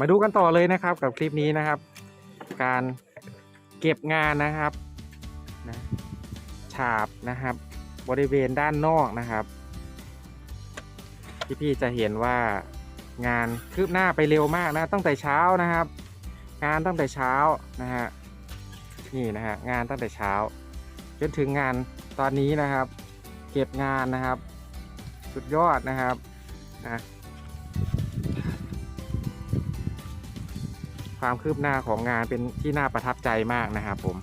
มาดูกันต่อเลยนะครับกับคลิปนี้นะครับ การเก็บงานนะครับนะฉาบนะครับ บริเวณด้านนอกนะครับพี่ๆจะเห็นว่างานคืบหน้าไปเร็วมากนะตั้งแต่เช้านะครับ งานตั้งแต่เช้านะฮะนี่นะฮะงานตั้งแต่เช้า จนถึงงานตอนนี้นะครับ เก็บงานนะครับ สุดยอดนะครับนะ ความคืบหน้าของงานเป็นที่น่าประทับใจมากนะครับผม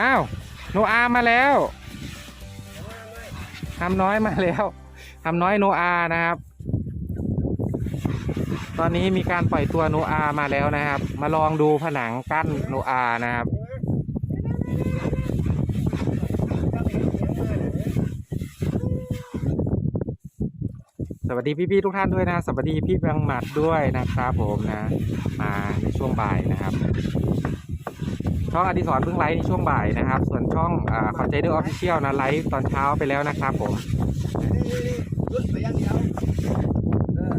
อ้าวโนอามาแล้วทำน้อยมาแล้วทำน้อยโนอานะครับ ตอนนี้มีการปล่อยตัวโนอามาแล้วนะครับ มาลองดูผนังกั้นโนอานะครับ สวัสดีพี่ๆทุกท่านด้วยนะ สวัสดีพี่บังหมัดด้วยนะครับผมนะ มาในช่วงบ่ายนะครับ ช่องอดิศรเพิ่งไลฟ์ในช่วงบ่ายนะครับ ส่วนช่องขอใจด้วยออฟฟิเชียลนะไลฟ์ตอนเช้าไปแล้วนะครับผม นี่นี่หยุดไปอยังเดียวเออ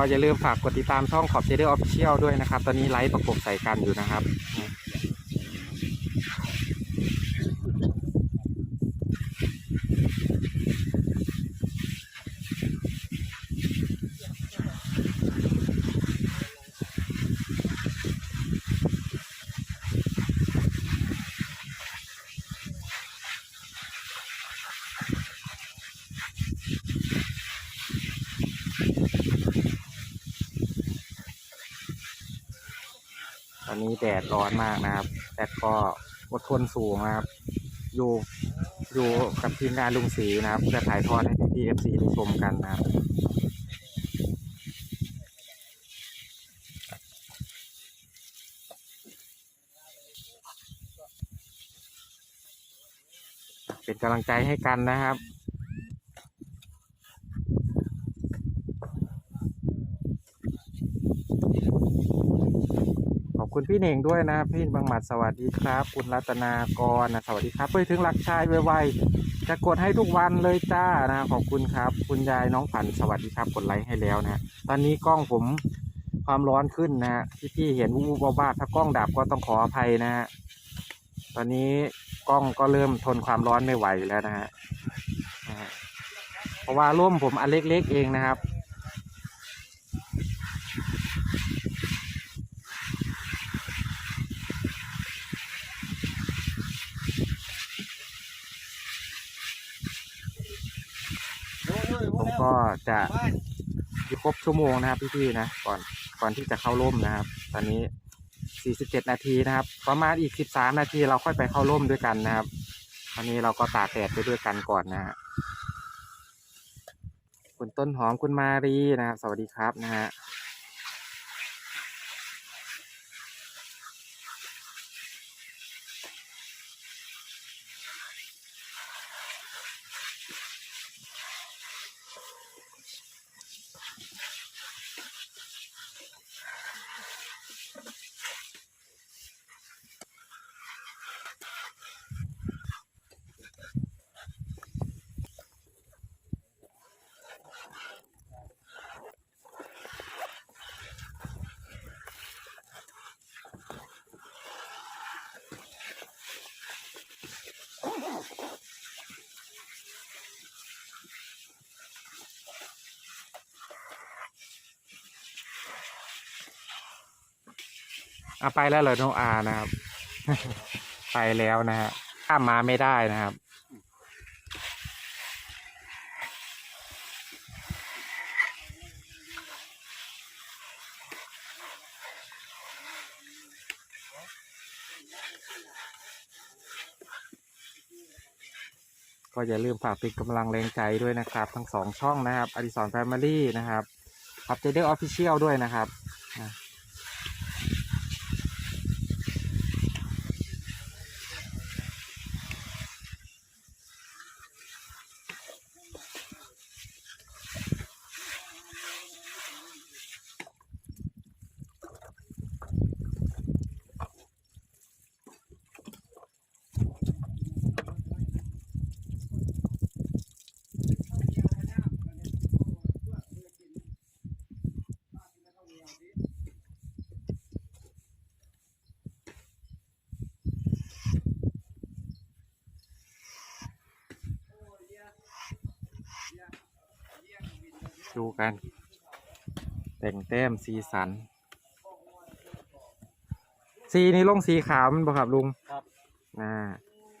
ก็อย่าลืมฝากกดติดตามช่องขอบเจด้วยออฟฟิเชียลด้วยนะครับ ตอนนี้ไลฟ์ประกบใส่กันอยู่นะครับ ตอ นี้แดดร้อนมากนะครับ แต่ก็อดทนสูงนะครับ อยู่อยู่กับทีมงานลุงศรีนะครับจะถ่ายทอดให้พี่เอฟซีได้ชมกันนะครับเป็นกำลังใจให้กันนะครับ ขอบ คุณพี่เหน่งด้วยนะพี่บางหมัดสวัสดีครับ คุณรัตนากรนะสวัสดีครับไปถึงหลักชายไวๆจะกดให้ทุกวันเลยจ้านะขอบคุณครับ คุณยายน้องผันสวัสดีครับกดไลค์ให้แล้วนะตอนนี้กล้องผมความร้อนขึ้นนะฮะพี่ๆเห็นวูบๆบ้าๆถ้ากล้องดับก็ต้องขออภัยนะฮะตอนนี้กล้องก็เริ่มทนความร้อนไม่ไหวแล้วนะฮะนะฮะเพราะว่าร่มผมอันเล็กๆเองนะครับ ผม ก็จะอยู่ครบชั่วโมงนะครับพี่ๆนะก่อนก่อนที่จะเข้าร่มนะครับ ตอนนี้ 47 นาทีนะครับ ประมาณอีก 13 นาทีเราค่อยไปเข้าร่มด้วยกันนะครับตอนนี้เราก็ตากแดดไปด้วยกันก่อนนะฮะคุณต้นหอมคุณมารีนะครับ สวัสดีครับนะฮะ เอาไปแล้วเหรอน้องอานะครับ ไปแล้วนะฮะข้ามมาไม่ได้นะครับ ก็อย่าลืมฝากเป็นกำลังแรงใจด้วยนะครับ ทั้งสองช่องนะครับอดิสรแฟมิลี่นะครับพับเจเดอร์ออฟฟิเชียลด้วยนะครับนะ ดูกัน แต่งแต้มสีสัน สีนี้ลงสีขาวมันบ่ครับลุงครับนะ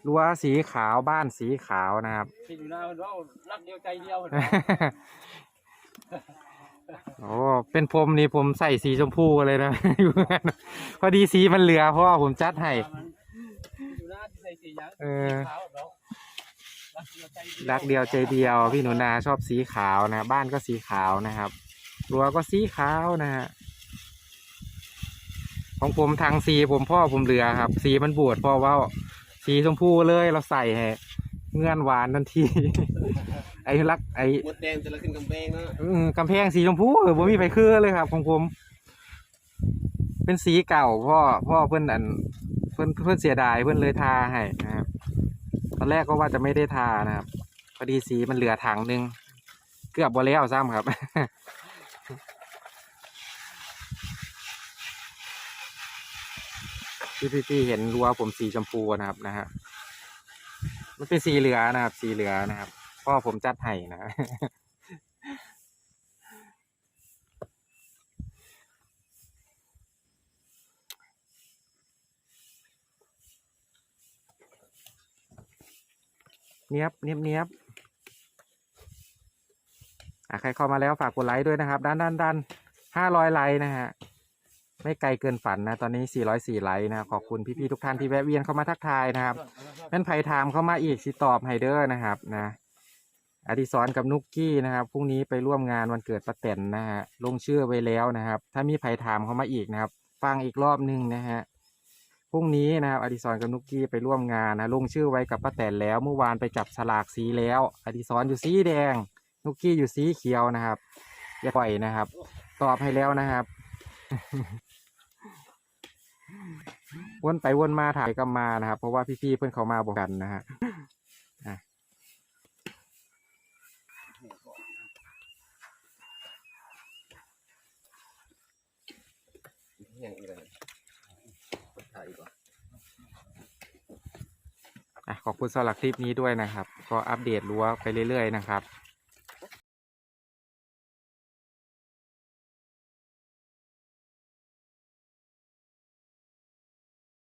รั้วสีขาวบ้านสีขาวนะครับที่อยู่หน้าเรารักเดียวใจเดียวโอ้เป็นผมนี่ผมใส่สีชมพูเลยนะอยู่งั้นพอดีสีมันเหลือเพราะว่าผมจัดให้อยู่หน้าที่ใส่สีหยังเออขาวเรารักเดียวใจเดียวรักเดียวใจเดียว พี่หนูนาชอบสีขาวนะ บ้านก็สีขาวนะครับรั้วก็สีขาวนะฮะของผมทางสีผมพ่อผมเหลือครับ สีมันบวชพ่อว่าสีชมพูเลยเราใส่ให้เงื่อนหวานทันที ไอ้รักไอ้หมดแดงจะละขึ้นกำแพงนะอืมกำแพงสีชมพูเออผมมีไฟคือเลยครับ ของผม เป็นสีเก่าพ่อพ่อเพื่อนอัน เพื่อนเพื่อนเสียดายเพื่อนเลยทาให้นะครับต อนแรกก็ว่าจะไม่ได้ทานะครับ พอดีสีมันเหลือถังนึง เกือบบอแล้วซ้ำครับ พี่พี่เห็นรั้วผมสีชมพูนะครับนะฮะมันเป็นสีเหลือนะครับ สีเหลือนะครับ พ่อผมจัดให้นะ เนียบเนียบเนียบอะใครเข้ามาแล้วฝากกดไลค์ด้วยนะครับด้านด้านด้านห้าร้อยไลค์นะฮะไม่ไกลเกินฝันนะ ตอนนี้ 404 ไลค์นะ ขอบคุณพี่ๆทุกท่านที่แวะเวียนเข้ามาทักทายนะครับแม่นไผ่ถามเข้ามาอีกสิตอบไฮเดอร์นะครับนะอดิศรกับนุกกี้นะครับพรุ่งนี้ไปร่วมงานวันเกิดป้าแตนนะฮะลงชื่อไว้แล้วนะครับ ถ้ามีไผ่ถามเข้ามาอีกนะครับ ฟังอีกรอบหนึงนะฮะ พรุ่งนี้นะครับอดิศรกับนุกกี้ไปร่วมงานนะลงชื่อไว้กับป้าแตนแล้ว เมื่อวานไปจับฉลากสีแล้วอดิศรอยู่สีแดง นุกกี้อยู่สีเขียวนะครับอย่าปล่อยนะครับ ตอบให้แล้วนะครับ วนไปวนมาถ่ายก็มานะครับ เพราะว่าพี่ๆเพื่อนเขามาบอกกันนะฮะอะ อย่างอีกเลยถ่ายอีกว่า อะ ขอบคุณสำหรับคลิปนี้ด้วยนะครับ ก็อัปเดตรั้วไปเรื่อยๆนะครับ